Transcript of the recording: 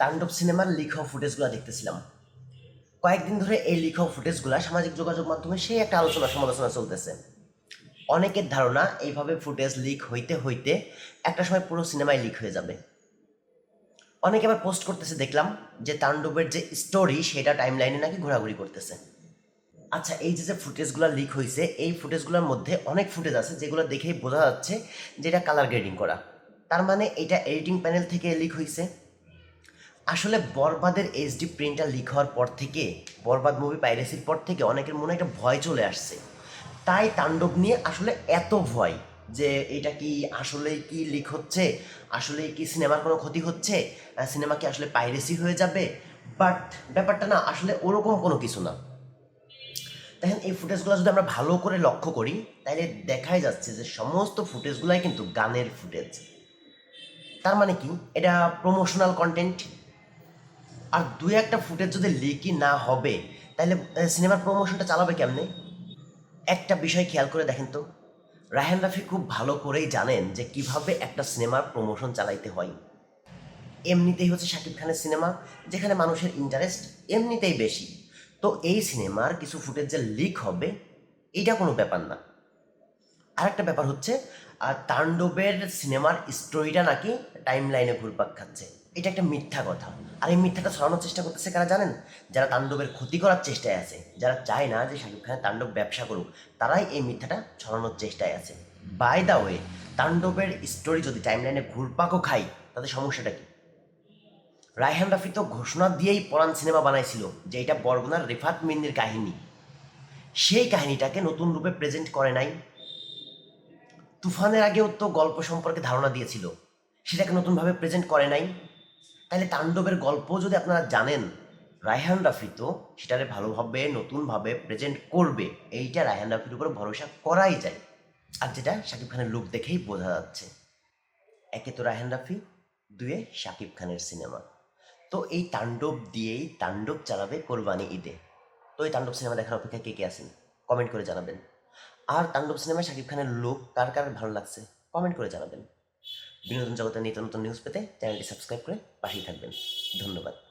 তাণ্ডব সিনেমার হওয়া ফুটেজগুলো দেখতেছিলাম। কয়েকদিন ধরে এই হওয়া ফুটেজগুলো সামাজিক যোগাযোগ মাধ্যমে সেই একটা আলোচনা সমালোচনা চলতেছে। অনেকের ধারণা এইভাবে ফুটেজ লিক হইতে হইতে একটা সময় পুরো সিনেমায় লিক হয়ে যাবে। অনেকে আবার পোস্ট করতেছে, দেখলাম যে তাণ্ডবের যে স্টোরি সেটা টাইম লাইনে নাকি ঘোরাঘুরি করতেছে। আচ্ছা এই যে যে ফুটেজগুলো লিক হয়েছে এই ফুটেজগুলোর মধ্যে অনেক ফুটেজ আছে যেগুলো দেখেই বোঝা যাচ্ছে যে এটা কালার গ্রেডিং করা। তার মানে এটা এডিটিং প্যানেল থেকে লিক হয়েছে আসলে বরবাদের এইচডি প্রিন্টার লিক হওয়ার পর থেকে, বরবাদ মুভি পাইরেসির পর থেকে অনেকের মনে একটা ভয় চলে আসছে। তাই তাণ্ডব নিয়ে আসলে এত ভয় যে এটা কি আসলে কি লিক হচ্ছে? আসলে কি সিনেমার কোনো ক্ষতি হচ্ছে? সিনেমা কি আসলে পাইরেসি হয়ে যাবে? বাট ব্যাপারটা না, আসলে ওরকম কোনো কিছু না। দেখেন, এই ফুটেজগুলো যদি আমরা ভালো করে লক্ষ্য করি তাহলে দেখাই যাচ্ছে যে সমস্ত ফুটেজগুলাই কিন্তু গানের ফুটেজ তার মানে কি? এটা প্রমোশনাল কন্টেন্ট আর দুই একটা ফুটেজ যদি লিকই না হবে, তাহলে সিনেমার প্রমোশনটা চালাবে কেমনে? একটা বিষয় খেয়াল করে দেখেন তো, রায়হান রাফি খুব ভালো করেই জানেন যে কীভাবে একটা সিনেমার প্রমোশন চালাইতে হয়। এমনিতেই হচ্ছে শাকিব খানের সিনেমা, যেখানে মানুষের ইন্টারেস্ট এমনিতেই বেশি। তো এই সিনেমার কিছু ফুটেজ যে লিক হবে এইটা কোনো ব্যাপার না। আরেকটা ব্যাপার হচ্ছে তাণ্ডবের সিনেমার স্টোরিটা নাকি টাইম লাইনে ঘুরপাক খাচ্ছে। এটা একটা মিথ্যা কথা। আর এই মিথ্যাটা ছড়ানোর চেষ্টা করতেছে কারা জানেন? যারা তাণ্ডবের ক্ষতি করার চেষ্টায় আছে, যারা চায় না যে শাকিব খানের তাণ্ডব ব্যবসা করুক, তারাই এই মিথ্যাটা ছড়ানোর চেষ্টায় আছে। বাই দা ওয়ে তাণ্ডবের স্টোরি যদি টাইম লাইনে ঘুরপাকও খাই তাদের সমস্যাটা কি? রায়হান রাফি তো ঘোষণা দিয়েই পরাণ সিনেমা বানাইছিল, যে এটা বরগুনার রিফাত মিন্দির কাহিনী। সেই কাহিনীটাকে নতুন রূপে প্রেজেন্ট করে নাই। তুফানের আগেও তো গল্প সম্পর্কে ধারণা দিয়েছিল, সেটাকে নতুনভাবে প্রেজেন্ট করে নাই। তাহলে তাণ্ডবের গল্প যদি আপনারা জানেন, রায়হান রাফি তো সেটারে ভালোভাবে, নতুনভাবে প্রেজেন্ট করবে, এইটা রায়হান রাফির উপর ভরসা করাই যায়। আর যেটা শাকিব খানের লুক দেখেই বোঝা যাচ্ছে। একে তো রায়হান রাফি, দুয়ে শাকিব খানের সিনেমা তো এই তাণ্ডব দিয়েই তাণ্ডব চালাবে কোরবানি ঈদে। তো এই তাণ্ডব সিনেমা দেখার অপেক্ষা কে কে আছেন? কমেন্ট করে জানাবেন। আর তাণ্ডব সিনেমায় শাকিব খানের লুক কার কার ভালো লাগছে? কমেন্ট করে জানাবেন। বিনোদন জগতের নিত্য নতুন নিউজ পেতে চ্যানেলটি সাবস্ক্রাইব করে পাশেই থাকবেন। ধন্যবাদ।